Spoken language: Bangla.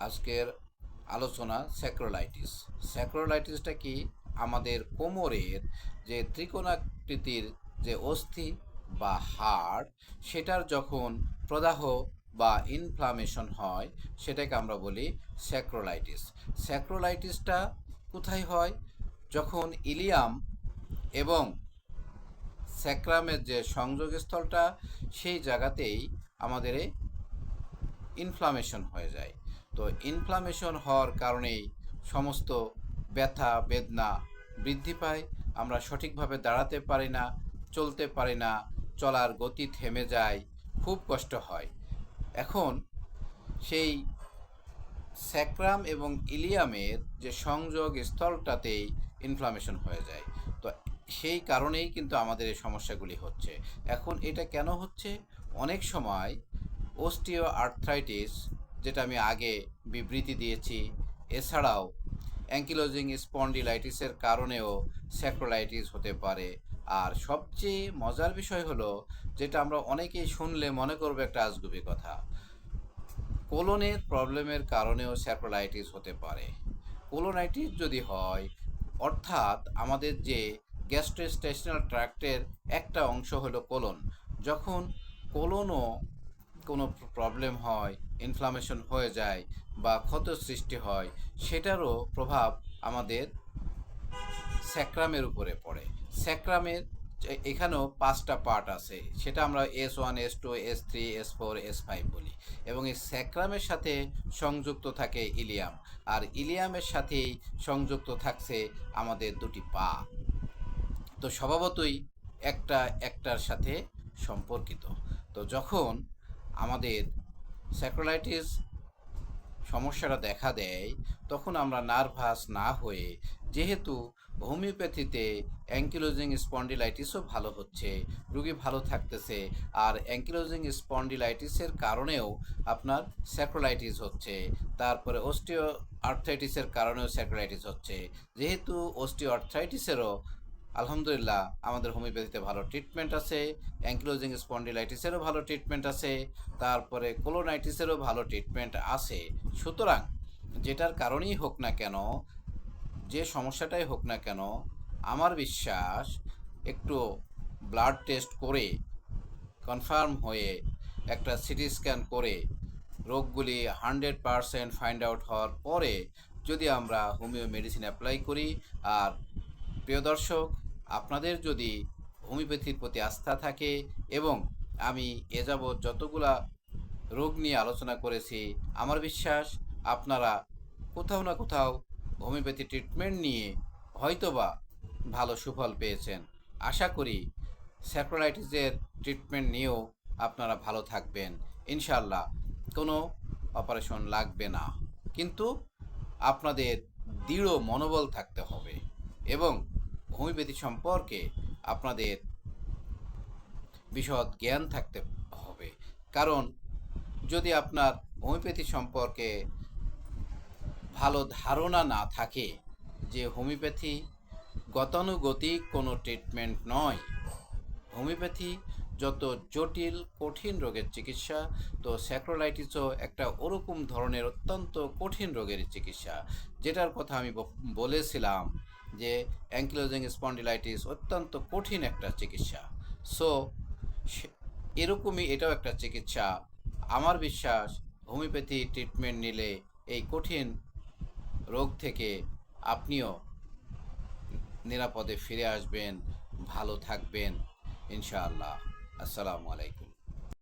আজকের আলোচনা স্যাক্রোলাইটিস। স্যাক্রোলাইটিসটা কি? আমাদের কোমরের যে ত্রিকোণাকৃতির যে অস্থি বা হাড়, সেটার যখন প্রদাহ বা ইনফ্লামেশন হয়, সেটাকে আমরা বলি স্যাক্রোলাইটিস। স্যাক্রোলাইটিসটা কোথায় হয়? যখন ইলিয়াম এবং স্যাক্রামের যে সংযোগস্থলটা, সেই জায়গাতেই আমাদের এই ইনফ্লামেশন হয়ে যায়। তো ইনফ্লামেশন হওয়ার কারণেই সমস্ত ব্যথা, বেদনা বৃদ্ধি পায়। আমরা সঠিকভাবে দাঁড়াতে পারি না, চলতে পারি না, চলার গতি থেমে যায়, খুব কষ্ট হয়। এখন সেই স্যাক্রাম এবং ইলিয়ামের যে সংযোগ স্থলটাতেই ইনফ্লামেশন হয়ে যায়। তো সেই কারণেই কিন্তু আমাদের এই সমস্যাগুলি হচ্ছে। এখন এটা কেন হচ্ছে? অনেক সময় ওস্টিও আর্থ্রাইটিস যেটা আমি আগে বিবৃতি দিয়েছি, এছাড়াও অ্যাঙ্কিলোজিং স্পন্ডিলাইটিসের কারণেও স্যাক্রোলাইটিস হতে পারে। আর সবচেয়ে মজার বিষয় হলো, যেটা আমরা অনেকেই শুনলে মনে করব একটা আজগুবি কথা, কোলনের প্রবলেমের কারণেও স্যাক্রোলাইটিস হতে পারে। কোলোনাইটিস যদি হয়, অর্থাৎ আমাদের যে গ্যাস্ট্রোস্টেশনাল ট্র্যাক্টের একটা অংশ হলো কোলন, যখন কোলনও কোনো প্রবলেম হয় ইনফ্লামেশন হয়ে যায় বা ক্ষত সৃষ্টি হয়, সেটারও প্রভাব আমাদের স্যাক্রামের উপরে পড়ে। স্যাক্রামের এখানেও পাঁচটা পার্ট আছে। সেটা আমরা S one S two S three S four S five বলি। এবং এই স্যাক্রামের সাথে সংযুক্ত থাকে ইলিয়াম। আর ইলিয়ামের সাথেই সংযুক্ত থাকছে আমাদের দুটি পা। তো স্বভাবতই একটা, একটার সাথে সম্পর্কিত। তো যখন আমাদের স্যাক্রোলাইটিস সমস্যাটা দেখা দেয়, তখন আমরা নার্ভাস না হয়ে, যেহেতু হোমিওপ্যাথিতে অ্যাঙ্কিলোজিং স্পন্ডিলাইটিসও ভালো হচ্ছে, রুগী ভালো থাকতেছে, আর অ্যাঙ্কিলোজিং স্পন্ডিলাইটিসের কারণেও আপনার স্যাক্রোলাইটিস হচ্ছে, তারপরে অস্টিও আর্থ্রাইটিসের কারণেও স্যাক্রোলাইটিস হচ্ছে, যেহেতু অস্টিও আর্থ্রাইটিসেরও আলহামদুলিল্লাহ, আমাদের হোমিওপ্যাথিতে ভালো ট্রিটমেন্ট আছে অ্যাঙ্কিলোজিং স্পন্ডিলাইটিসেরও ভালো ট্রিটমেন্ট আছে, তারপরে কোলোনাইটিসেরও ভালো ট্রিটমেন্ট আছে। সুতরাং, যেটার কারণেই হোক না কেন, যে সমস্যাটাই হোক না কেন, আমার বিশ্বাস, একটু ব্লাড টেস্ট করে কনফার্ম হয়ে, একটা সিটি স্ক্যান করে, রোগগুলি হান্ড্রেড পারসেন্ট ফাইন্ড আউট হওয়ার পরে, যদি আমরা হোমিও মেডিসিন অ্যাপ্লাই করি, আর প্রিয় দর্শক, আপনাদের যদি হোমিওপ্যাথির প্রতি আস্থা থাকে এবং আমি এ যাবৎ যতগুলা রোগ নিয়ে আলোচনা করেছি, আমার বিশ্বাস আপনারা কোথাও না কোথাও হোমিওপ্যাথি ট্রিটমেন্ট নিয়ে হয়তোবা ভালো সুফল পেয়েছেন। আশা করি স্যাক্রোলাইটিসের ট্রিটমেন্ট নিয়েও আপনারা ভালো থাকবেন। ইনশাল্লাহ কোনো অপারেশন লাগবে না। কিন্তু আপনাদের দৃঢ় মনোবল থাকতে হবে এবং হোমিওপ্যাথি সম্পর্কে আপনাদের বিশদ জ্ঞান থাকতে হবে। কারণ যদি আপনার হোমিওপ্যাথি সম্পর্কে ভালো ধারণা না থাকে যে হোমিওপ্যাথি গতানুগতিক কোনো ট্রিটমেন্ট নয়, হোমিওপ্যাথি যত জটিল, কঠিন রোগের চিকিৎসা, তো স্যাক্রোলাইটিসও একটা ওরকম ধরনের অত্যন্ত কঠিন রোগের চিকিৎসা। যেটার কথা আমি বলেছিলাম যে অ্যাঙ্কিলোজিং স্পন্ডিলাইটিস অত্যন্ত কঠিন একটা চিকিৎসা। সো, এরকমই এটাও একটা চিকিৎসা। আমার বিশ্বাস, হোমিওপ্যাথি ট্রিটমেন্ট নিলে এই কঠিন রোগ থেকে আপনিও নিরাপদে ফিরে আসবেন, ভালো থাকবেন, ইনশাআল্লাহ। আসসালামু আলাইকুম।